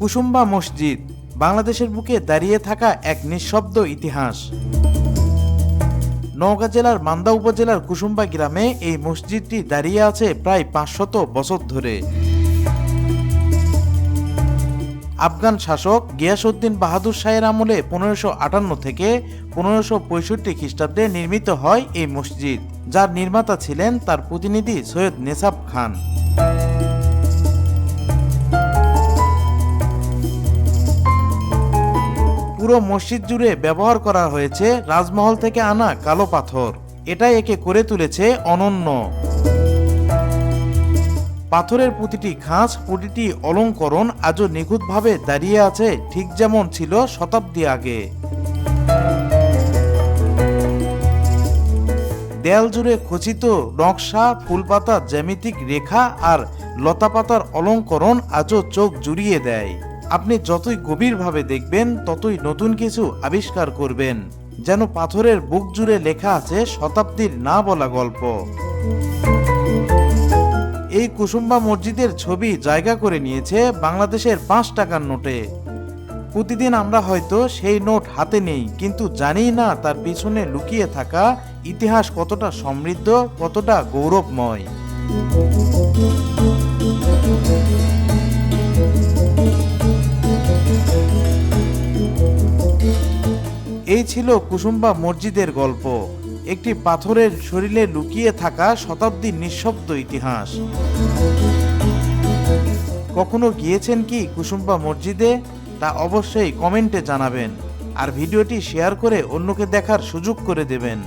কুসুম্বা মসজিদ, বাংলাদেশের বুকে দাঁড়িয়ে থাকা এক নিঃশব্দ ইতিহাস। নওগাঁ জেলার মান্দা উপজেলার কুসুম্বা গ্রামে এই মসজিদটি দাঁড়িয়ে আছে প্রায় পাঁচশত বছর ধরে। আফগান শাসক গিয়াসউদ্দিন বাহাদুর শাহের আমলে পনেরোশো আটান্ন থেকে পনেরোশো পঁয়ষট্টি খ্রিস্টাব্দে নির্মিত হয় এই মসজিদ, যার নির্মাতা ছিলেন তার প্রতিনিধি সৈয়দ নেসাব খান। পুরো মসজিদ জুড়ে ব্যবহার করা হয়েছে রাজমহল থেকে আনা কালো পাথর। এটাই একে করে তুলেছে অনন্য। পাথরের প্রতিটি খাঁজ, প্রতিটি অলঙ্করণ আজও নিখুঁতভাবে দাঁড়িয়ে আছে ঠিক যেমন ছিল শতাব্দী আগে। দেয়াল জুড়ে খচিত নকশা ফুলপাতা জ্যামিতিক রেখা আর লতাপাতার অলঙ্করণ আজও চোখ জুড়িয়ে দেয়। আপনি যতই গভীরভাবে দেখবেন, ততই নতুন কিছু আবিষ্কার করবেন। যেন পাথরের বুক জুড়ে লেখা আছে, শতাব্দীর না বলা গল্প। এই কুসুম্বা মসজিদের ছবি জায়গা করে নিয়েছে বাংলাদেশের পাঁচ টাকার নোটে। প্রতিদিন আমরা হয়তো সেই নোট হাতে নেই, কিন্তু জানি না তার পিছনে লুকিয়ে থাকা ইতিহাস কতটা সমৃদ্ধ, কতটা গৌরবময়। এই ছিল কুসুম্বা মসজিদের গল্প। একটি পাথরের শরীরে লুকিয়ে থাকা শতাব্দীর নিঃশব্দ ইতিহাস। কখনো গিয়েছেন কি কুসুম্বা মসজিদে? তা অবশ্যই কমেন্টে জানাবেন। আর ভিডিওটি শেয়ার করে অন্যকে দেখার সুযোগ করে দেবেন।